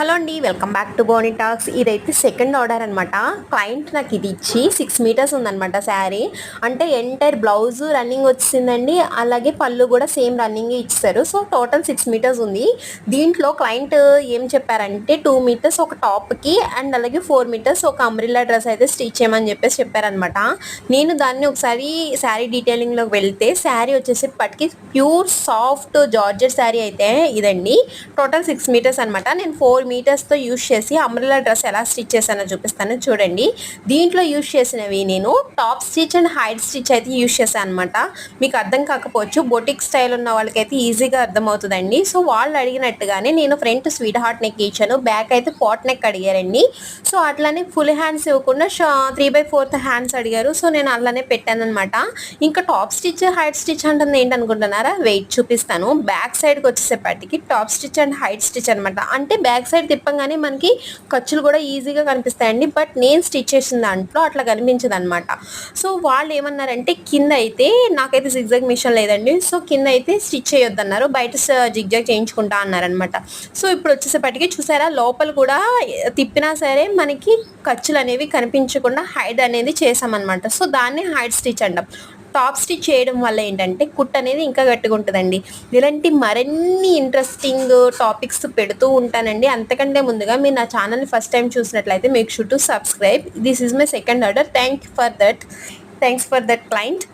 Hello అండి welcome back to Bonny talks. ఇదైతే second order అనమాట క్లయింట్ నాకు ఇది ఇచ్చి సిక్స్ మీటర్స్ ఉందనమాట శారీ. అంటే ఎంటైర్ బ్లౌజ్ రన్నింగ్ వచ్చిందండి అలాగే పళ్ళు కూడా సేమ్ రన్నింగ్ ఇచ్చారు. సో టోటల్ సిక్స్ మీటర్స్ ఉంది. దీంట్లో క్లయింట్ ఏం చెప్పారంటే టూ మీటర్స్ ఒక టాప్కి అండ్ అలాగే ఫోర్ మీటర్స్ ఒక అంబ్రిల్లా డ్రెస్ అయితే స్టిచ్ చేయమని చెప్పేసి చెప్పారనమాట నేను దాన్ని ఒకసారి శారీ డీటెయిలింగ్లోకి వెళ్తే శారీ వచ్చేసి పట్టుకి ప్యూర్ సాఫ్ట్ జార్జెట్ శారీ అయితే ఇదండి. టోటల్ సిక్స్ మీటర్స్ అనమాట నేను ఫోర్ మీటర్స్తో యూస్ చేసి అంబ్రెల్లా డ్రెస్ ఎలా స్టిచ్ చేశానో చూపిస్తాను. చూడండి. దీంట్లో యూస్ చేసినవి నేను top stitch and hide stitch అయితే యూస్ చేశాను అనమాట మీకు అర్థం కాకపోవచ్చు బొటిక్ స్టైల్ ఉన్న వాళ్ళకైతే ఈజీగా అర్థమవుతుందండి. సో వాళ్ళు అడిగినట్టుగానే నేను ఫ్రంట్ స్వీట్ హార్ట్ నెక్ ఇచ్చాను. బ్యాక్ అయితే పాట్ నెక్ అడిగారండి. సో అట్లానే ఫుల్ హ్యాండ్స్ ఇవ్వకుండా త్రీ బై ఫోర్త్ హ్యాండ్స్ అడిగారు. సో నేను అలానే పెట్టాను అనమాట ఇంకా టాప్ స్టిచ్ హైట్ స్టిచ్ అంటుంది ఏంటనుకుంటున్నారా? వెయిట్ చూపిస్తాను. బ్యాక్ సైడ్కి వచ్చేసేపటికి top stitch and hide stitch అనమాట అంటే బ్యాక్ సైడ్ తిప్పంగానే మనకి ఖర్చులు కూడా ఈజీగా కనిపిస్తాయండి. బట్ నేను స్టిచ్ చేసిన దాంట్లో అట్లా కనిపించదు అనమాట సో వాళ్ళు ఏమన్నారంటే కింద అయితే నాకైతే జిగ్జాగ్ మిషన్ లేదండి. సో కింద అయితే స్టిచ్ చేయొద్దు అన్నారు బయట జిగ్జాగ్ చేయించుకుంటా అన్నారనమాట సో ఇప్పుడు వచ్చేసేపటికి చూసారా లోపల కూడా తిప్పినా సరే మనకి ఖర్చులు అనేవి కనిపించకుండా హైడ్ అనేది చేసామన్నమాట. సో దాన్ని హైడ్ స్టిచ్ అంటాం. టాప్ స్టిచ్ చేయడం వల్ల ఏంటంటే కుట్ అనేది ఇంకా గట్టిగా ఉంటుందండి. ఇలాంటి మరిన్ని ఇంట్రెస్టింగ్ టాపిక్స్ పెడుతూ ఉంటానండి. అంతకంటే ముందుగా మీరు నా ఛానల్ని ఫస్ట్ టైం చూసినట్లయితే make sure to subscribe this is my second order thank for that thanks for that client